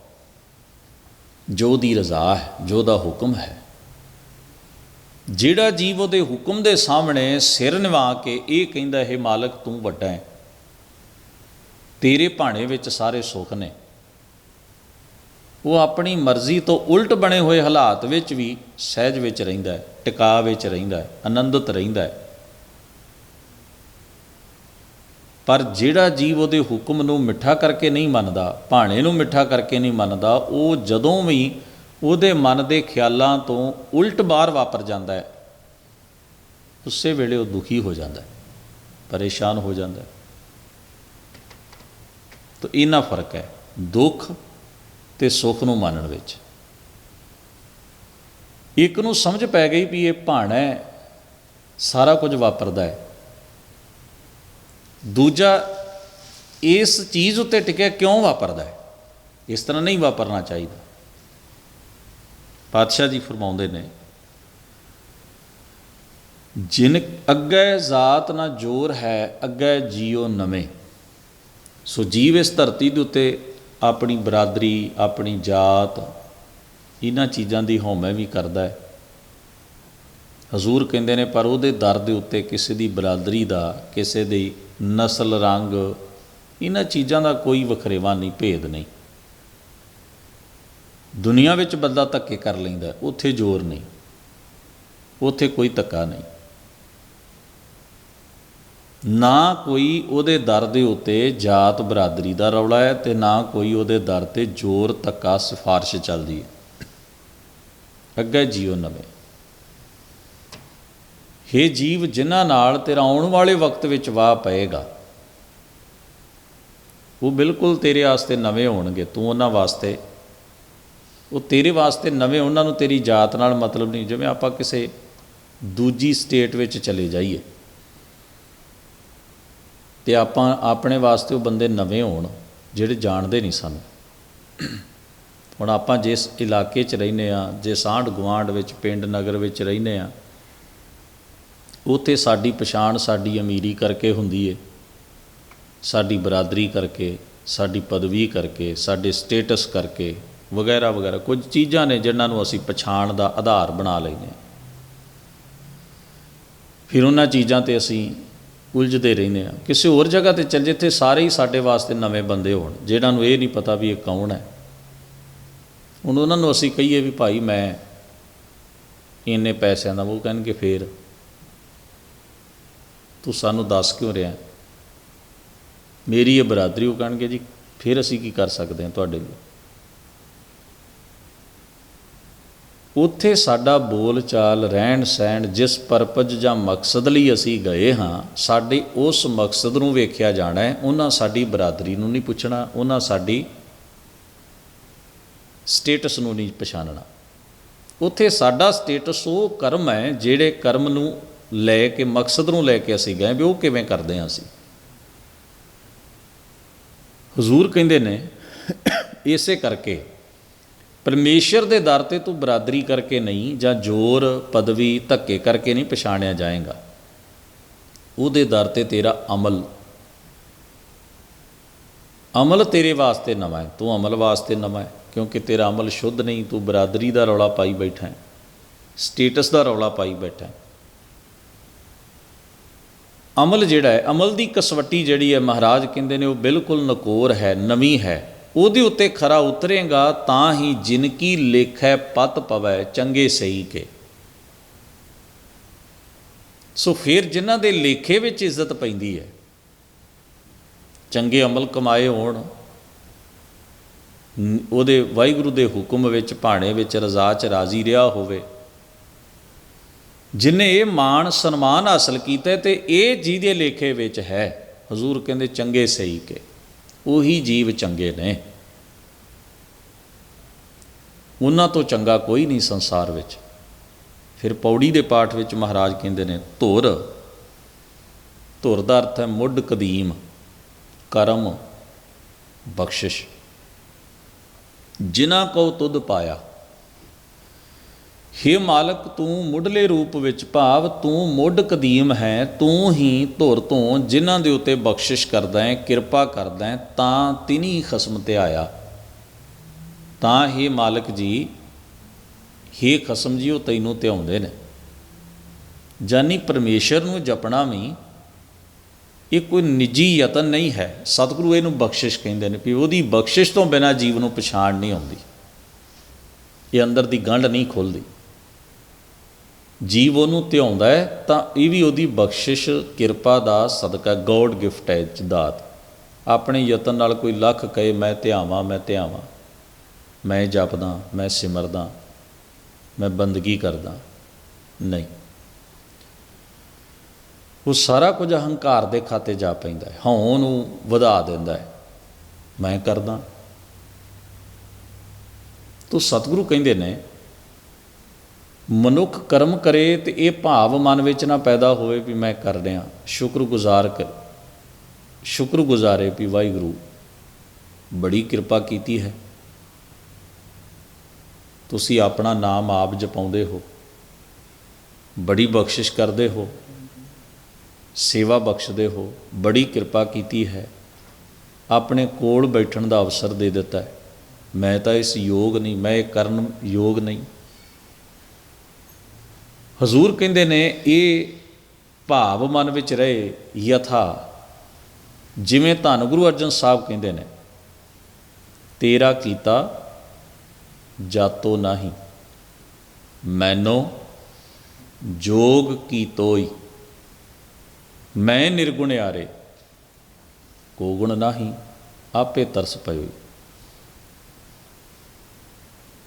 ਜੋ ਦੀ ਰਜ਼ਾ ਹੈ, ਜੋ ਦਾ ਹੁਕਮ ਹੈ। ਜਿਹੜਾ ਜੀਵ ਉਹਦੇ ਹੁਕਮ ਦੇ ਸਾਹਮਣੇ ਸਿਰ ਨਿਵਾ ਕੇ ਇਹ ਕਹਿੰਦਾ, ਹੈ ਮਾਲਕ, ਤੂੰ ਵੱਡਾ ਹੈ। ਤੇਰੇ ਭਾਣੇ ਵਿੱਚ ਸਾਰੇ ਸੁੱਖ ਨੇ। ਉਹ ਆਪਣੀ ਮਰਜ਼ੀ ਤੋਂ ਉਲਟ ਬਣੇ ਹੋਏ ਹਾਲਾਤ ਵਿੱਚ ਵੀ ਸਹਿਜ ਵਿੱਚ ਰਹਿੰਦਾ ਹੈ ਟਿਕਾ ਵਿੱਚ ਰਹਿੰਦਾ ਹੈ, ਆਨੰਦਿਤ ਰਹਿੰਦਾ ਹੈ। ਪਰ ਜਿਹੜਾ ਜੀਵ ਉਹਦੇ ਹੁਕਮ ਨੂੰ ਮਿੱਠਾ ਕਰਕੇ ਨਹੀਂ ਮੰਨਦਾ, ਭਾਣੇ ਨੂੰ ਮਿੱਠਾ ਕਰਕੇ ਨਹੀਂ ਮੰਨਦਾ, ਉਹ ਜਦੋਂ ਵੀ ਉਹਦੇ ਮਨ ਦੇ ਖਿਆਲਾਂ ਤੋਂ ਉਲਟ ਬਾਹਰ ਵਾਪਰ ਜਾਂਦਾ ਹੈ, ਉਸੇ ਵੇਲੇ ਉਹ ਦੁਖੀ ਹੋ ਜਾਂਦਾ ਹੈ, ਪਰੇਸ਼ਾਨ ਹੋ ਜਾਂਦਾ ਹੈ। ਤਾਂ ਇੰਨਾ ਫ਼ਰਕ ਹੈ, ਦੁੱਖ ਤੇ ਸੁੱਖ ਨੂੰ ਮੰਨਣ ਵਿੱਚ। ਇੱਕ ਨੂੰ ਸਮਝ ਪੈ ਗਈ ਵੀ ਇਹ ਭਾਣਾ ਹੈ, ਸਾਰਾ ਕੁਝ ਵਾਪਰਦਾ ਹੈ। ਦੂਜਾ ਇਸ ਚੀਜ਼ ਉੱਤੇ ਟਿਕਿਆ ਕਿਉਂ ਵਾਪਰਦਾ ਹੈ? ਇਸ ਤਰ੍ਹਾਂ ਨਹੀਂ ਵਾਪਰਨਾ ਚਾਹੀਦਾ। ਪਾਤਸ਼ਾਹ ਜੀ ਫਰਮਾਉਂਦੇ ਨੇ, ਜਿਨ ਅੱਗੇ ਜ਼ਾਤ ਨਾ ਜੋਰ ਹੈ, ਅੱਗੇ ਜੀਓ ਨਵੇਂ। ਸੋ ਜੀਵ ਇਸ ਧਰਤੀ ਦੇ ਉੱਤੇ ਆਪਣੀ ਬਰਾਦਰੀ, ਆਪਣੀ ਜਾਤ, ਇਹਨਾਂ ਚੀਜ਼ਾਂ ਦੀ ਹਉਮੈ ਵੀ ਕਰਦਾ ਹੈ। ਹਜ਼ੂਰ ਕਹਿੰਦੇ ਨੇ, ਪਰ ਉਹਦੇ ਦਰ ਦੇ ਉੱਤੇ ਕਿਸੇ ਦੀ ਬਰਾਦਰੀ ਦਾ, ਕਿਸੇ ਦੀ ਨਸਲ, ਰੰਗ, ਇਹਨਾਂ ਚੀਜ਼ਾਂ ਦਾ ਕੋਈ ਵਖਰੇਵਾ ਨਹੀਂ, ਭੇਦ ਨਹੀਂ। ਦੁਨੀਆ ਵਿੱਚ ਬੰਦਾ ਧੱਕੇ ਕਰ ਲੈਂਦਾ, ਉੱਥੇ ਜ਼ੋਰ ਨਹੀਂ। ਉੱਥੇ ਕੋਈ ਧੱਕਾ ਨਹੀਂ। ਨਾ ਕੋਈ ਉਹਦੇ ਦਰ ਦੇ ਉੱਤੇ ਜਾਤ ਬਰਾਦਰੀ ਦਾ ਰੌਲਾ ਹੈ ਤੇ ਨਾ ਕੋਈ ਉਹਦੇ ਦਰ ਤੇ ਜ਼ੋਰ ਧੱਕਾ ਸਿਫਾਰਿਸ਼ ਚੱਲਦੀ ਹੈ। ਅੱਗੇ ਜੀਓ ਨਵੇਂ। ਹੇ ਜੀਵ, ਜਿਨ੍ਹਾਂ ਨਾਲ ਤੇਰਾ ਆਉਣ ਵਾਲੇ ਵਕਤ ਵਿੱਚ ਵਾਹ ਪਏਗਾ, ਉਹ ਬਿਲਕੁਲ ਤੇਰੇ ਵਾਸਤੇ ਨਵੇਂ ਹੋਣਗੇ, ਤੂੰ ਉਹਨਾਂ ਵਾਸਤੇ, ਉਹ ਤੇਰੇ ਵਾਸਤੇ ਨਵੇਂ, ਉਹਨਾਂ ਨੂੰ ਤੇਰੀ ਜਾਤ ਨਾਲ ਮਤਲਬ ਨਹੀਂ, ਜਿਵੇਂ ਆਪਾਂ ਕਿਸੇ ਦੂਜੀ ਸਟੇਟ ਵਿੱਚ ਚਲੇ ਜਾਈਏ। ਤੇ ਆਪਾਂ ਆਪਣੇ ਵਾਸਤੇ ਉਹ ਬੰਦੇ ਨਵੇਂ ਹੋਣ, ਜਿਹੜੇ ਜਾਣਦੇ ਨਹੀਂ ਸਾਨੂੰ। ਹੁਣ ਆਪਾਂ ਜਿਸ ਇਲਾਕੇ 'ਚ ਰਹਿੰਦੇ ਆ ਜੇ ਸਾਂਢ ਗੁਆਂਢ ਵਿੱਚ, ਪਿੰਡ ਨਗਰ ਵਿੱਚ ਰਹਿੰਦੇ ਆ ਉੱਥੇ ਸਾਡੀ ਪਛਾਣ ਸਾਡੀ ਅਮੀਰੀ ਕਰਕੇ ਹੁੰਦੀ ਏ। ਸਾਡੀ ਬਰਾਦਰੀ ਕਰਕੇ, ਸਾਡੀ ਪਦਵੀ ਕਰਕੇ, ਸਾਡੇ ਸਟੇਟਸ ਕਰਕੇ, ਵਗੈਰਾ ਵਗੈਰਾ, ਕੁਝ ਚੀਜ਼ਾਂ ਨੇ ਜਿਨ੍ਹਾਂ ਨੂੰ ਅਸੀਂ ਪਛਾਣ ਦਾ ਆਧਾਰ ਬਣਾ ਲੈਂਦੇ ਹਾਂ। ਫਿਰ ਉਹਨਾਂ ਚੀਜ਼ਾਂ ਤੇ ਅਸੀਂ ਉਲਝਦੇ ਰਹਿੰਦੇ ਹਾਂ ਕਿਸੇ ਹੋਰ ਜਗ੍ਹਾ ਤੇ ਚੱਲ ਜਿੱਥੇ ਸਾਰੇ ਹੀ ਸਾਡੇ ਵਾਸਤੇ ਨਵੇਂ ਬੰਦੇ ਹੋਣ, ਜਿਹਨਾਂ ਨੂੰ ਇਹ ਨਹੀਂ ਪਤਾ ਵੀ ਇਹ ਕੌਣ ਹੈ। ਹੁਣ ਉਹਨਾਂ ਨੂੰ ਅਸੀਂ ਕਹੀਏ ਵੀ ਭਾਈ ਮੈਂ ਇੰਨੇ ਪੈਸਿਆਂ ਦਾ, ਉਹ ਕਹਿਣਗੇ ਫੇਰ, ਤੂੰ ਸਾਨੂੰ ਦੱਸ ਕਿਉਂ ਰਿਹਾ ਮੇਰੀ ਇਹ ਬਰਾਦਰੀ, ਉਹ ਕਹਿਣਗੇ ਜੀ, ਫਿਰ ਅਸੀਂ ਕੀ ਕਰ ਸਕਦੇ ਹਾਂ ਤੁਹਾਡੇ ਲਈ? ਉੱਥੇ ਸਾਡਾ ਬੋਲ ਚਾਲ ਰਹਿਣ ਸਹਿਣ ਜਿਸ ਪਰਪਜ਼ ਜਾਂ ਮਕਸਦ ਲਈ ਅਸੀਂ ਗਏ ਹਾਂ, ਸਾਡੇ ਉਸ ਮਕਸਦ ਨੂੰ ਵੇਖਿਆ ਜਾਣਾ ਹੈ। ਉਹਨਾਂ ਸਾਡੀ ਬਰਾਦਰੀ ਨੂੰ ਨਹੀਂ ਪੁੱਛਣਾ, ਉਹਨਾਂ ਸਾਡੀ ਸਟੇਟਸ ਨੂੰ ਨਹੀਂ ਪਛਾਣਨਾ। ਉੱਥੇ ਸਾਡਾ ਸਟੇਟਸ ਉਹ ਕਰਮ ਹੈ, ਜਿਹੜੇ ਕਰਮ ਨੂੰ ਲੈ ਕੇ, ਮਕਸਦ ਨੂੰ ਲੈ ਕੇ ਅਸੀਂ ਗਏ ਵੀ ਉਹ ਕਿਵੇਂ ਕਰਦੇ ਹਾਂ ਅਸੀਂ। ਹਜ਼ੂਰ ਕਹਿੰਦੇ ਨੇ, ਇਸੇ ਕਰਕੇ ਪਰਮੇਸ਼ਰ ਦੇ ਦਰ ਤੇ ਤੂੰ ਬਰਾਦਰੀ ਕਰਕੇ ਨਹੀਂ ਜਾਂ ਜ਼ੋਰ, ਪਦਵੀ, ਧੱਕੇ ਕਰਕੇ ਨਹੀਂ ਪਛਾਣਿਆ ਜਾਏਗਾ। ਉਹਦੇ ਦਰ ਤੇ ਤੇਰਾ ਅਮਲ। ਅਮਲ ਤੇਰੇ ਵਾਸਤੇ ਨਵਾਂ ਹੈ। ਤੂੰ ਅਮਲ ਵਾਸਤੇ ਨਵਾਂ ਹੈ, ਕਿਉਂਕਿ ਤੇਰਾ ਅਮਲ ਸ਼ੁੱਧ ਨਹੀਂ, ਤੂੰ ਬਰਾਦਰੀ ਦਾ ਰੌਲਾ ਪਾਈ ਬੈਠਾ ਹੈ। ਸਟੇਟਸ ਦਾ ਰੌਲਾ ਪਾਈ ਬੈਠਾ ਹੈ। ਅਮਲ ਜਿਹੜਾ ਹੈ, ਅਮਲ ਦੀ ਕਸਵੱਟੀ ਜਿਹੜੀ ਹੈ ਮਹਾਰਾਜ ਕਹਿੰਦੇ ਨੇ, ਉਹ ਬਿਲਕੁਲ ਨਕੋਰ ਹੈ, ਨਵੀਂ ਹੈ। ਉਹਦੇ ਉੱਤੇ ਖਰਾ ਉਤਰੇਗਾ, ਤਾਂ ਹੀ ਜਿਨ ਕੀ ਲੇਖੈ ਪਤ ਪਵੈ, ਚੰਗੇ ਸਹੀ ਕੇ। ਸੋ ਫਿਰ ਜਿਨ੍ਹਾਂ ਦੇ ਲੇਖੇ ਵਿੱਚ ਇੱਜ਼ਤ ਪੈਂਦੀ ਹੈ, ਚੰਗੇ ਅਮਲ ਕਮਾਏ ਹੋਣ ਉਹਦੇ ਵਾਹਿਗੁਰੂ ਦੇ ਹੁਕਮ ਵਿੱਚ, ਭਾਣੇ ਵਿੱਚ ਰਜ਼ਾ ਚ ਰਾਜ਼ੀ ਰਿਹਾ ਹੋਵੇ। ਜਿਨੇ ਇਹ ਮਾਣ, ਸਨਮਾਨ ਹਾਸਲ ਕੀਤਾ ਤੇ ਇਹ ਜਿਹਦੇ ਲੇਖੇ ਵਿੱਚ ਹੈ, ਹਜ਼ੂਰ ਕਹਿੰਦੇ ਚੰਗੇ ਸਹੀ ਕੇ। ਉਹੀ ਜੀਵ ਚੰਗੇ ਨੇ। ਉਹਨਾਂ ਤੋਂ ਚੰਗਾ ਕੋਈ ਨਹੀਂ ਸੰਸਾਰ ਵਿੱਚ। ਫਿਰ ਪੌੜੀ ਦੇ ਪਾਠ ਵਿੱਚ ਮਹਾਰਾਜ ਕਹਿੰਦੇ ਨੇ, ਧੁਰ ਧੁਰ ਦਾ ਅਰਥ ਹੈ ਮੁੱਢ ਕਦੀਮ, ਕਰਮ, ਬਖਸ਼ਿਸ਼। ਜਿਨ੍ਹਾਂ ਕੋ ਤੁਧ ਪਾਇਆ ਹੇ ਮਾਲਕ, ਤੂੰ ਮੁੱਢਲੇ ਰੂਪ ਵਿੱਚ ਭਾਵ, ਤੂੰ ਮੁੱਢ ਕਦੀਮ ਹੈ, ਤੂੰ ਹੀ ਧੁਰ ਤੋਂ ਜਿਨ੍ਹਾਂ ਦੇ ਉੱਤੇ ਬਖਸ਼ਿਸ਼ ਕਰਦਾ ਹੈ, ਕਿਰਪਾ ਕਰਦਾ ਹੈ, ਤਾਂ ਤਿਨੀ ਖਸਮ ਤੇ ਆਇਆ। ਤਾਂ ਹੇ ਮਾਲਕ ਜੀ, ਹੇ ਖਸਮ ਜੀ, ਉਹ ਤੈਨੂੰ ਧਿਆਉਂਦੇ ਨੇ। ਜਾਨੀ ਪਰਮੇਸ਼ਰ ਨੂੰ ਜਪਣਾ ਵੀ, ਇਹ ਕੋਈ ਨਿੱਜੀ ਯਤਨ ਨਹੀਂ ਹੈ। ਸਤਿਗੁਰੂ ਇਹਨੂੰ ਬਖਸ਼ਿਸ਼ ਕਹਿੰਦੇ ਨੇ, ਵੀ ਉਹਦੀ ਬਖਸ਼ਿਸ਼ ਤੋਂ ਬਿਨਾ ਜੀਵ ਨੂੰ ਪਛਾਣ ਨਹੀਂ ਆਉਂਦੀ। ਇਹ ਅੰਦਰ ਦੀ ਗੰਢ ਨਹੀਂ ਖੁੱਲਦੀ। ਜੀਵ ਉਹਨੂੰ ਧਿਆਉਂਦਾ ਹੈ, ਤਾਂ ਇਹ ਵੀ ਉਹਦੀ ਬਖਸ਼ਿਸ਼, ਕਿਰਪਾ ਦਾ ਸਦਕਾ ਗੋਡ ਗਿਫਟ ਹੈ ਦਾਤ। ਆਪਣੇ ਯਤਨ ਨਾਲ ਕੋਈ ਲੱਖ ਕਹੇ, ਮੈਂ ਧਿਆਵਾਂ ਮੈਂ ਧਿਆਵਾਂ। ਮੈਂ ਜਪਦਾ, ਮੈਂ ਸਿਮਰਦਾ, ਮੈਂ ਬੰਦਗੀ ਕਰਦਾ। ਨਹੀਂ। ਉਹ ਸਾਰਾ ਕੁਝ ਅਹੰਕਾਰ ਦੇ ਖਾਤੇ ਜਾ ਪੈਂਦਾ ਹੈ। ਹਉ ਨੂੰ ਵਧਾ ਦਿੰਦਾ ਹੈ। ਮੈਂ ਕਰਦਾ। ਤੋ ਸਤਿਗੁਰੂ ਕਹਿੰਦੇ ਨੇ ਮਨੁੱਖ ਕਰਮ ਕਰੇ ਤੇ ਇਹ ਭਾਵ ਮਨ ਵਿੱਚ ਨਾ ਪੈਦਾ ਹੋਵੇ ਵੀ ਮੈਂ ਕਰ ਰਿਹਾ। ਸ਼ੁਕਰਗੁਜ਼ਾਰ ਕਰ। ਸ਼ੁਕਰਗੁਜ਼ਾਰੇ ਵੀ ਵਾਹਿਗੁਰੂ, ਬੜੀ ਕਿਰਪਾ ਕੀਤੀ ਹੈ। ਤੁਸੀਂ ਆਪਣਾ ਨਾਮ ਆਪ ਜਪਾਉਂਦੇ ਹੋ। ਬੜੀ ਬਖਸ਼ਿਸ਼ ਕਰਦੇ ਹੋ। ਸੇਵਾ ਬਖਸ਼ਦੇ ਹੋ। ਬੜੀ ਕਿਰਪਾ ਕੀਤੀ ਹੈ। ਆਪਣੇ ਕੋਲ ਬੈਠਣ ਦਾ ਅਵਸਰ ਦੇ ਦਿੱਤਾ ਹੈ। ਮੈਂ ਤਾਂ ਇਸ ਯੋਗ ਨਹੀਂ, ਮੈਂ ਇਹ ਕਰਨ ਯੋਗ ਨਹੀਂ। ਹਜ਼ੂਰ ਕਹਿੰਦੇ ਨੇ, ਇਹ ਭਾਵ ਮਨ ਵਿੱਚ ਰਹੇ, ਯਥਾ। ਜਿਵੇਂ ਧੰਨ ਗੁਰੂ ਅਰਜਨ ਸਾਹਿਬ ਕਹਿੰਦੇ ਨੇ, ਤੇਰਾ ਕੀਤਾ ਜਾਤੋ ਨਹੀਂ, ਮੈਨੋ ਜੋਗ ਕੀ ਤੋਈ ਮੈਂ ਨਿਰਗੁਣ ਆਰੇ ਕੋ ਗੁਣ ਨਹੀਂ, ਆਪੇ ਤਰਸ ਪਇਓ।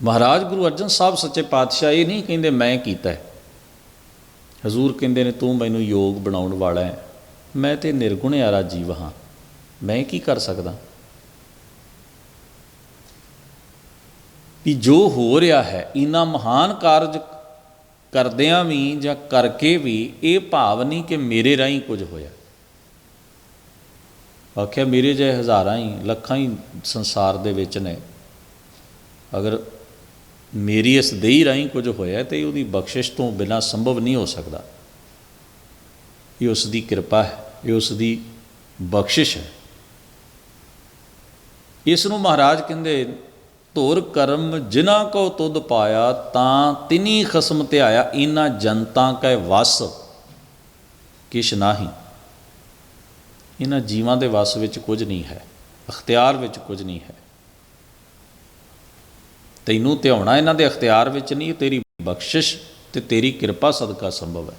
ਮਹਾਰਾਜ ਗੁਰੂ ਅਰਜਨ ਸਾਹਿਬ ਸੱਚੇ ਪਾਤਸ਼ਾਹ ਇਹ ਨਹੀਂ ਕਹਿੰਦੇ, ਮੈਂ ਕੀਤਾ ਹੈ। ਹਜ਼ੂਰ ਕਹਿੰਦੇ ਨੇ, ਤੂੰ ਮੈਨੂੰ ਯੋਗ ਬਣਾਉਣ ਵਾਲਾ ਹੈ। ਮੈਂ ਤੇ ਨਿਰਗੁਣਿਆਰਾ ਜੀਵ ਹਾਂ। ਮੈਂ ਕੀ ਕਰ ਸਕਦਾ? ਵੀ ਜੋ ਹੋ ਰਿਹਾ ਹੈ, ਇਨਾ ਮਹਾਨ ਕਾਰਜ ਕਰਦਿਆਂ ਵੀ ਜਾਂ ਕਰਕੇ ਵੀ ਇਹ ਭਾਵ ਨਹੀਂ ਕਿ ਮੇਰੇ ਰਾਹੀਂ ਕੁਝ ਹੋਇਆ। ਆਖਿਆ, ਮੇਰੇ ਜੇ ਹਜ਼ਾਰਾਂ ਹੀ, ਲੱਖਾਂ ਹੀ ਸੰਸਾਰ ਦੇ ਵਿੱਚ ਨੇ। ਅਗਰ ਮੇਰੀ ਇਸ ਦੇਹੀ ਰਾਹੀਂ ਕੁਝ ਹੋਇਆ ਤੇ ਉਹਦੀ ਬਖਸ਼ਿਸ਼ ਤੋਂ ਬਿਨਾ ਸੰਭਵ ਨਹੀਂ ਹੋ ਸਕਦਾ। ਇਹ ਉਸ ਦੀ ਕਿਰਪਾ ਹੈ, ਇਹ ਉਸ ਦੀ ਬਖਸ਼ਿਸ਼ ਹੈ। ਇਸ ਨੂੰ ਮਹਾਰਾਜ ਕਹਿੰਦੇ, ਧੁਰ ਕਰਮ ਜਿਨ੍ਹਾਂ ਕੋ ਤੁਧ ਪਾਇਆ, ਤਾਂ ਤਿਨੀ ਖਸਮ ਧਿਆਇਆ ਇਨਾ ਜਨਤਾ ਕੈ ਵਸ, ਕਿਛ ਨਾਹੀ। ਇਹਨਾਂ ਜੀਵਾਂ ਦੇ ਵਸ ਵਿੱਚ ਕੁਝ ਨਹੀਂ ਹੈ, ਅਖਤਿਆਰ ਵਿੱਚ ਕੁਝ ਨਹੀਂ ਹੈ। ਤੈਨੂੰ ਧਿਆਉਣਾ ਇਹਨਾਂ ਦੇ ਅਖਤਿਆਰ ਵਿੱਚ ਨਹੀਂ ਤੇਰੀ ਬਖਸ਼ਿਸ਼ ਤੇ ਤੇਰੀ ਕਿਰਪਾ ਸਦਕਾ ਸੰਭਵ ਹੈ।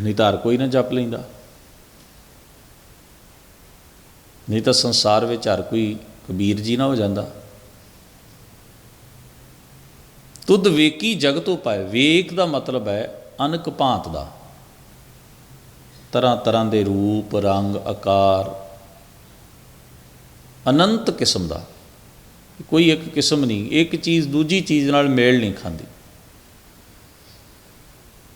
ਨਹੀਂ ਤਾਂ ਹਰ ਕੋਈ ਨਾ ਜਪ ਲੈਂਦਾ। ਨਹੀਂ ਤਾਂ ਸੰਸਾਰ ਵਿੱਚ ਹਰ ਕੋਈ ਕਬੀਰ ਜੀ ਨਾ ਹੋ ਜਾਂਦਾ। ਤੁਧ ਵੇਕੀ ਜਗਤ ਉਪਾਏ ਵੇਕ ਦਾ ਮਤਲਬ ਹੈ ਅਨਕ ਭਾਂਤ ਦਾ। ਤਰ੍ਹਾਂ ਤਰ੍ਹਾਂ ਦੇ ਰੂਪ, ਰੰਗ, ਆਕਾਰ, ਅਨੰਤ ਕਿਸਮ ਦਾ। ਕੋਈ ਇੱਕ ਕਿਸਮ ਨਹੀਂ, ਇੱਕ ਚੀਜ਼ ਦੂਜੀ ਚੀਜ਼ ਨਾਲ ਮੇਲ ਨਹੀਂ ਖਾਂਦੀ।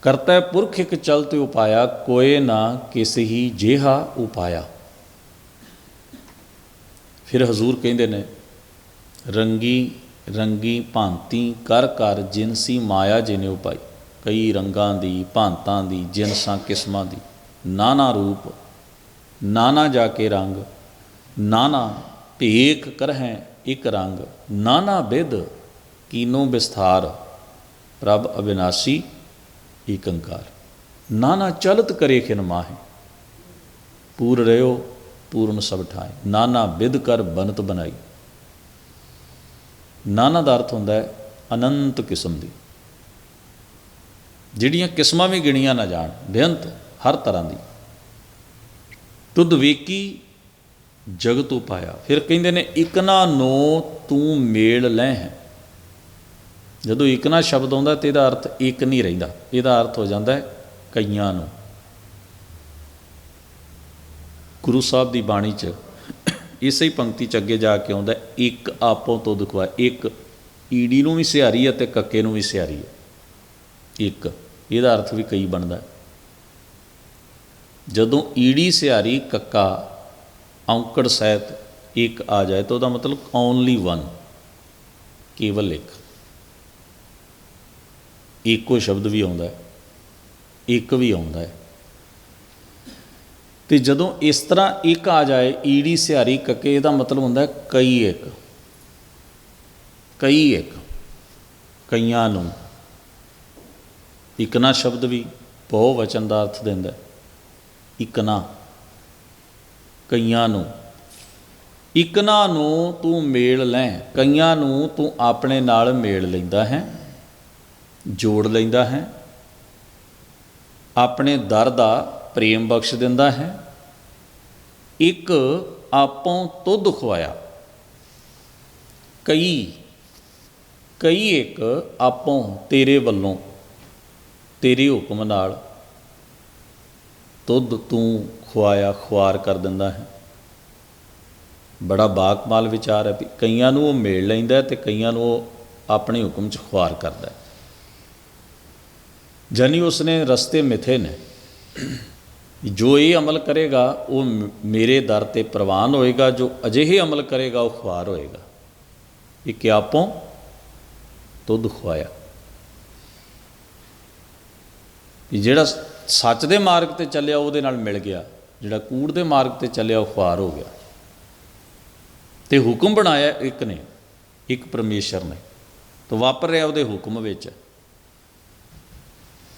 ਕਰਤਾ ਪੁਰਖ ਇੱਕ ਚਲਤੇ ਉਪਾਇਆ, ਕੋਏ ਨਾ ਕਿਸ ਹੀ ਜਿਹਾ ਉਪਾਇਆ। ਫਿਰ ਹਜ਼ੂਰ ਕਹਿੰਦੇ ਨੇ, ਰੰਗੀ ਰੰਗੀ ਭਾਂਤੀ ਕਰ ਕਰ ਜਿਨਸੀ ਮਾਇਆ ਜਿਨੇ ਉਪਾਈ। ਕਈ ਰੰਗਾਂ ਦੀ, ਭਾਂਤਾਂ ਦੀ ਜਿਨਸਾਂ ਕਿਸਮਾਂ ਦੀ। ਨਾਨਾ ਰੂਪ, ਨਾਨਾ ਜਾ ਕੇ ਰੰਗ, ਨਾਨਾ ਭੇਖ ਕਰਹਿ ਇਕ ਰੰਗ ਨਾਨਾ ਬਿਦ ਕੀਨੋ ਵਿਸਥਾਰ ਪ੍ਰਭ ਅਬਿਨਾਸੀ ਏਕੰਕਾਰ ਨਾਨਾ ਚਲਤ ਕਰੇ ਖਿਨ ਮਾਹੇ, ਪੂਰ ਰਿਓ, ਪੂਰਨ ਸਭ ਠਾਏ ਨਾਨਾ ਬਿਦ ਕਰ ਬਨਤ ਬਣਾਈ। ਨਾਨਾ ਦਾ ਅਰਥ ਹੁੰਦਾ ਹੈ ਅਨੰਤ ਕਿਸਮ ਦੀ। ਜਿਹੜੀਆਂ ਕਿਸਮਾਂ ਵੀ ਗਿਣੀਆਂ ਨਾ ਜਾਣ, ਬੇਅੰਤ ਹਰ ਤਰ੍ਹਾਂ ਦੀ। ਤੁਧ ਵੇਕੀ ਜਗਤ ਉਪਾਇਆ ਫਿਰ ਕਹਿੰਦੇ ਨੇ, ਇਕਨਾ ਨੋ ਤੂੰ ਮੇਲ ਲੈ ਹੈ। ਜਦੋਂ ਇਕਨਾ ਸ਼ਬਦ ਆਉਂਦਾ ਤੇ ਇਹਦਾ ਅਰਥ ਇੱਕ ਨਹੀਂ ਰਹਿੰਦਾ। ਇਹਦਾ ਅਰਥ ਹੋ ਜਾਂਦਾ ਹੈ ਕਈਆਂ ਨੂੰ। ਗੁਰੂ ਸਾਹਿਬ ਦੀ ਬਾਣੀ 'ਚ ਇਸੇ ਹੀ ਪੰਕਤੀ 'ਚ ਅੱਗੇ ਜਾ ਕੇ ਆਉਂਦਾ ਇੱਕ ਆਪੋ ਤੋਂ ਦੁਖਵਾ, ਇੱਕ ਈੜੀ ਨੂੰ ਵੀ ਸਿਹਾਰੀ ਹੈ ਤੇ ਕੱਕੇ ਨੂੰ ਵੀ ਸਿਹਾਰੀ ਹੈ। ਇੱਕ, ਇਹਦਾ ਅਰਥ ਵੀ ਕਈ ਬਣਦਾ ਜਦੋਂ ਈੜੀ ਸਿਹਾਰੀ, ਕੱਕਾ ਔਂਕੜ ਸਹਿਤ ਇੱਕ ਆ ਜਾਏ ਤਾਂ ਉਹਦਾ ਮਤਲਬ ਓਨਲੀ ਵਨ ਕੇਵਲ ਇੱਕ। ਇੱਕੋ ਸ਼ਬਦ ਵੀ ਆਉਂਦਾ ਹੈ, ਇੱਕ ਵੀ ਆਉਂਦਾ ਹੈ। ਤੇ ਜਦੋਂ ਇਸ ਤਰ੍ਹਾਂ ਇੱਕ ਆ ਜਾਏ, ਈੜੀ ਸਿਹਾਰੀ ਕੱਕੇ, ਇਹਦਾ ਮਤਲਬ ਹੁੰਦਾ ਹੈ ਕਈ ਇੱਕ ਕਈ ਇੱਕ, ਕਈਆਂ ਨੂੰ। ਇਕਨਾ ਸ਼ਬਦ ਵੀ ਬਹੁ ਵਚਨ ਦਾ ਅਰਥ ਦਿੰਦਾ ਹੈ ਇਕਨਾ ਕਈਆਂ ਨੂੰ। ਇਕਨਾ ਨੂੰ ਤੂੰ ਮੇਲ ਲੈ, ਕਈਆਂ ਨੂੰ ਤੂੰ ਆਪਣੇ ਨਾਲ ਮੇਲ ਲੈਂਦਾ ਹੈ, ਜੋੜ ਲੈਂਦਾ ਹੈ, ਆਪਣੇ ਦਰ ਦਾ ਪ੍ਰੇਮ ਬਖਸ਼ ਦਿੰਦਾ ਹੈ। ਇੱਕ ਆਪੋਂ ਤੁਧ ਖਵਾਇਆ ਕਈ ਕਈ ਇੱਕ ਆਪੋਂ ਤੇਰੇ ਵੱਲੋਂ, ਤੇਰੇ ਹੁਕਮ ਨਾਲ ਤੁਧ ਤੂੰ ਖੁਆਇਆ ਖੁਆਰ ਕਰ ਦਿੰਦਾ ਹੈ। ਬੜਾ ਬਾਕਮਾਲ ਵਿਚਾਰ ਹੈ ਵੀ ਕਈਆਂ ਨੂੰ ਉਹ ਮੇਲ ਲੈਂਦਾ ਹੈ ਤੇ ਕਈਆਂ ਨੂੰ ਉਹ ਆਪਣੇ ਹੁਕਮ 'ਚ ਖੁਆਰ ਕਰਦਾ ਹੈ। ਜਾਨੀ ਉਸਨੇ ਰਸਤੇ ਮਿਥੇ ਨੇ। ਜੋ ਇਹ ਅਮਲ ਕਰੇਗਾ, ਉਹ ਮੇਰੇ ਦਰ ਤੇ ਪ੍ਰਵਾਨ ਹੋਏਗਾ, ਜੋ ਅਜਿਹੇ ਅਮਲ ਕਰੇਗਾ, ਉਹ ਖੁਆਰ ਹੋਏਗਾ। ਇਹ ਕਿਆਪੋਂ ਦੁੱਧ ਖਵਾਇਆ ਵੀ ਜਿਹੜਾ ਸੱਚ ਦੇ ਮਾਰਗ ਤੇ ਚੱਲਿਆ, ਉਹਦੇ ਨਾਲ ਮਿਲ ਗਿਆ। ਜਿਹੜਾ ਕੂੜ ਦੇ ਮਾਰਗ ਤੇ ਚੱਲਿਆ ਉਹ ਖੁਆਰ ਹੋ ਗਿਆ। ਤੇ ਹੁਕਮ ਬਣਾਇਆ ਇੱਕ ਨੇ, ਇੱਕ ਪਰਮੇਸ਼ਰ ਨੇ। ਤਾਂ ਵਾਪਰ ਰਿਹਾ ਉਹਦੇ ਹੁਕਮ ਵਿੱਚ।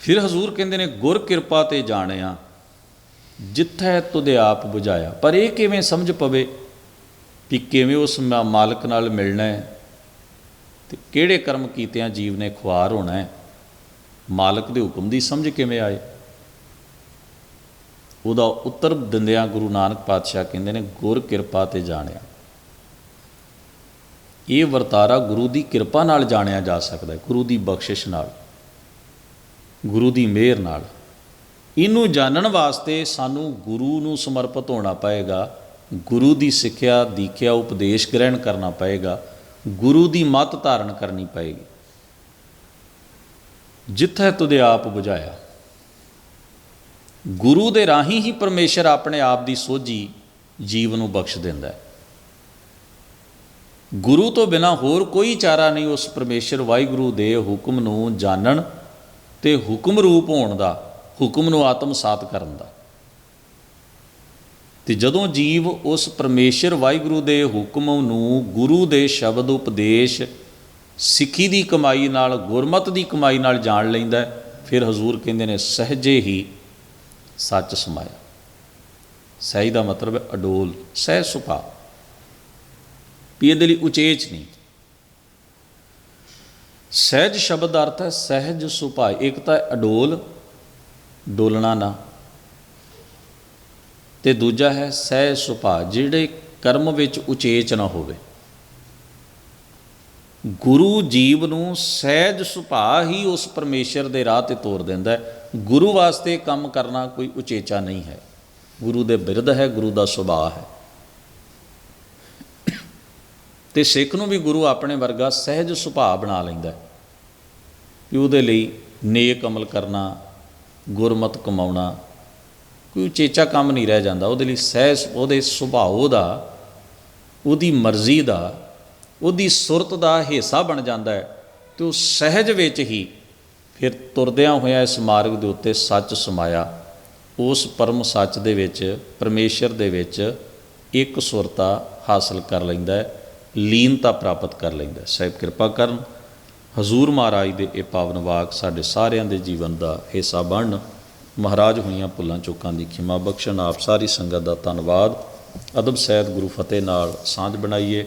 ਫਿਰ ਹਜ਼ੂਰ ਕਹਿੰਦੇ ਨੇ, ਗੁਰ ਕਿਰਪਾ ਤੇ ਜਾਣਿਆ, ਜਿੱਥੈ ਤੁਦੇ ਆਪ 부ਝਾਇਆ ਪਰ ਇਹ ਕਿਵੇਂ ਸਮਝ ਪਵੇ ਵੀ ਕਿਵੇਂ ਉਸ ਮਾ- ਮਾਲਕ ਨਾਲ ਮਿਲਣਾ ਹੈ? ਤੇ ਕਿਹੜੇ ਕਰਮ ਕੀਤਿਆਂ ਜੀਵ ਨੇ ਖੁਆਰ ਹੋਣਾ ਹੈ? ਮਾਲਕ ਦੇ ਹੁਕਮ ਦੀ ਸਮਝ ਕਿਵੇਂ ਆਏ? ਉਹਦਾ ਉੱਤਰ ਦਿੰਦਿਆਂ ਗੁਰੂ ਨਾਨਕ ਪਾਤਸ਼ਾਹ ਕਹਿੰਦੇ ਨੇ, ਗੁਰ ਕਿਰਪਾ ਤੇ ਜਾਣਿਆ। ਇਹ ਵਰਤਾਰਾ ਗੁਰੂ ਦੀ ਕਿਰਪਾ ਨਾਲ ਜਾਣਿਆ ਜਾ ਸਕਦਾ ਹੈ, ਗੁਰੂ ਦੀ ਬਖਸ਼ਿਸ਼ ਨਾਲ, ਗੁਰੂ ਦੀ ਮਿਹਰ ਨਾਲ। ਇਹਨੂੰ ਜਾਣਨ ਵਾਸਤੇ ਸਾਨੂੰ ਗੁਰੂ ਨੂੰ ਸਮਰਪਿਤ ਹੋਣਾ ਪਏਗਾ, ਗੁਰੂ ਦੀ ਸਿੱਖਿਆ, ਦੀਖਿਆ, ਉਪਦੇਸ਼ ਗ੍ਰਹਿਣ ਕਰਨਾ ਪਏਗਾ, ਗੁਰੂ ਦੀ ਮੱਤ ਧਾਰਨ ਕਰਨੀ ਪਏਗੀ। ਜਿੱਥੇ ਤੁਦੇ ਆਪ 부ਝਾਇਆ ਗੁਰੂ ਦੇ ਰਾਹੀਂ ਹੀ ਪਰਮੇਸ਼ਰ ਆਪਣੇ ਆਪ ਦੀ ਸੋਝੀ ਜੀਵ ਨੂੰ ਬਖਸ਼ ਦਿੰਦਾ ਹੈ। ਗੁਰੂ ਤੋਂ ਬਿਨਾ ਹੋਰ ਕੋਈ ਚਾਰਾ ਨਹੀਂ ਉਸ ਪਰਮੇਸ਼ਰ ਵਾਹਿਗੁਰੂ ਦੇ ਹੁਕਮ ਨੂੰ ਜਾਣਨ ਤੇ ਹੁਕਮ ਰੂਪ ਹੋਣ ਦਾ, ਹੁਕਮ ਨੂੰ ਆਤਮਸਾਤ ਕਰਨ ਦਾ। ਤੇ ਜਦੋਂ ਜੀਵ ਉਸ ਪਰਮੇਸ਼ਰ ਵਾਹਿਗੁਰੂ ਦੇ ਹੁਕਮ ਨੂੰ ਗੁਰੂ ਦੇ ਸ਼ਬਦ ਉਪਦੇਸ਼, ਸਿੱਖੀ ਦੀ ਕਮਾਈ ਨਾਲ, ਗੁਰਮਤ ਦੀ ਕਮਾਈ ਨਾਲ ਜਾਣ ਲੈਂਦਾ ਫਿਰ ਹਜ਼ੂਰ ਕਹਿੰਦੇ ਨੇ, ਸਹਜੇ ਹੀ ਸੱਚ ਸਮਾਇਆ। ਸਹਿ ਦਾ ਮਤਲਬ ਹੈ ਅਡੋਲ, ਸਹਿ ਸੁਭਾ। ਵੀ ਇਹਦੇ ਲਈ ਉਚੇਚ ਨਹੀਂ। ਸਹਿਜ ਸ਼ਬਦ ਦਾ ਅਰਥ ਹੈ ਸਹਿਜ ਸੁਭਾਅ ਇੱਕ ਤਾਂ ਅਡੋਲ, ਡੋਲਣਾ ਨਾ। ਤੇ ਦੂਜਾ ਹੈ ਸਹਿ ਸੁਭਾਅ ਜਿਹੜੇ ਕਰਮ ਵਿੱਚ ਉਚੇਚ ਨਾ ਹੋਵੇ। ਗੁਰੂ ਜੀਵ ਨੂੰ ਸਹਿਜ ਸੁਭਾਅ ਹੀ ਉਸ ਪਰਮੇਸ਼ਰ ਦੇ ਰਾਹ ਤੇ ਤੋਰ ਦਿੰਦਾ ਹੈ। ਗੁਰੂ ਵਾਸਤੇ ਕੰਮ ਕਰਨਾ ਕੋਈ ਉਚੇਚਾ ਨਹੀਂ ਹੈ। ਗੁਰੂ ਦੇ ਬਿਰਧ ਹੈ, ਗੁਰੂ ਦਾ ਸੁਭਾਅ ਹੈ। ਤੇ ਸਿੱਖ ਨੂੰ ਵੀ ਗੁਰੂ ਆਪਣੇ ਵਰਗਾ ਸਹਿਜ ਸੁਭਾਅ ਬਣਾ ਲੈਂਦਾ ਹੈ। ਕਿ ਉਹਦੇ ਲਈ ਨੇਕ ਅਮਲ ਕਰਨਾ, ਗੁਰਮਤ ਕਮਾਉਣਾ, ਕੋਈ ਉਚੇਚਾ ਕੰਮ ਨਹੀਂ ਰਹਿ ਜਾਂਦਾ। ਉਹਦੇ ਲਈ ਸਹਿਜ, ਉਹਦੇ ਸੁਭਾਅ ਦਾ ਉਹਦੀ ਮਰਜ਼ੀ ਦਾ ਉਹਦੀ ਸੁਰਤ ਦਾ ਹਿੱਸਾ ਬਣ ਜਾਂਦਾ ਹੈ ਤੇ ਉਹ ਸਹਿਜ ਵਿੱਚ ਹੀ ਫਿਰ ਤੁਰਦਿਆਂ ਹੋਇਆ ਇਸ ਮਾਰਗ ਦੇ ਉੱਤੇ ਸੱਚ ਸਮਾਇਆ। ਉਸ ਪਰਮ ਸੱਚ ਦੇ ਵਿੱਚ, ਪਰਮੇਸ਼ਰ ਦੇ ਵਿੱਚ ਇੱਕ ਸੁਰਤਾ ਹਾਸਲ ਕਰ ਲੈਂਦਾ ਹੈ, ਲੀਨਤਾ ਪ੍ਰਾਪਤ ਕਰ ਲੈਂਦਾ ਹੈ। ਸਾਹਿਬ ਕਿਰਪਾ ਕਰਨ, ਹਜ਼ੂਰ ਮਹਾਰਾਜ ਦੇ ਇਹ ਪਾਵਨ ਵਾਕ ਸਾਡੇ ਸਾਰਿਆਂ ਦੇ ਜੀਵਨ ਦਾ ਹਿੱਸਾ ਬਣਨ। ਮਹਾਰਾਜ ਹੋਈਆਂ ਭੁੱਲਾਂ ਚੁੱਕਾਂ ਦੀ ਖਿਮਾ ਬਖਸ਼ਣ। ਆਪ ਸਾਰੀ ਸੰਗਤ ਦਾ ਧੰਨਵਾਦ। ਅਦਬ ਸਹਿਤ ਗੁਰੂ ਫਤਿਹ ਨਾਲ ਸਾਂਝ ਬਣਾਈਏ।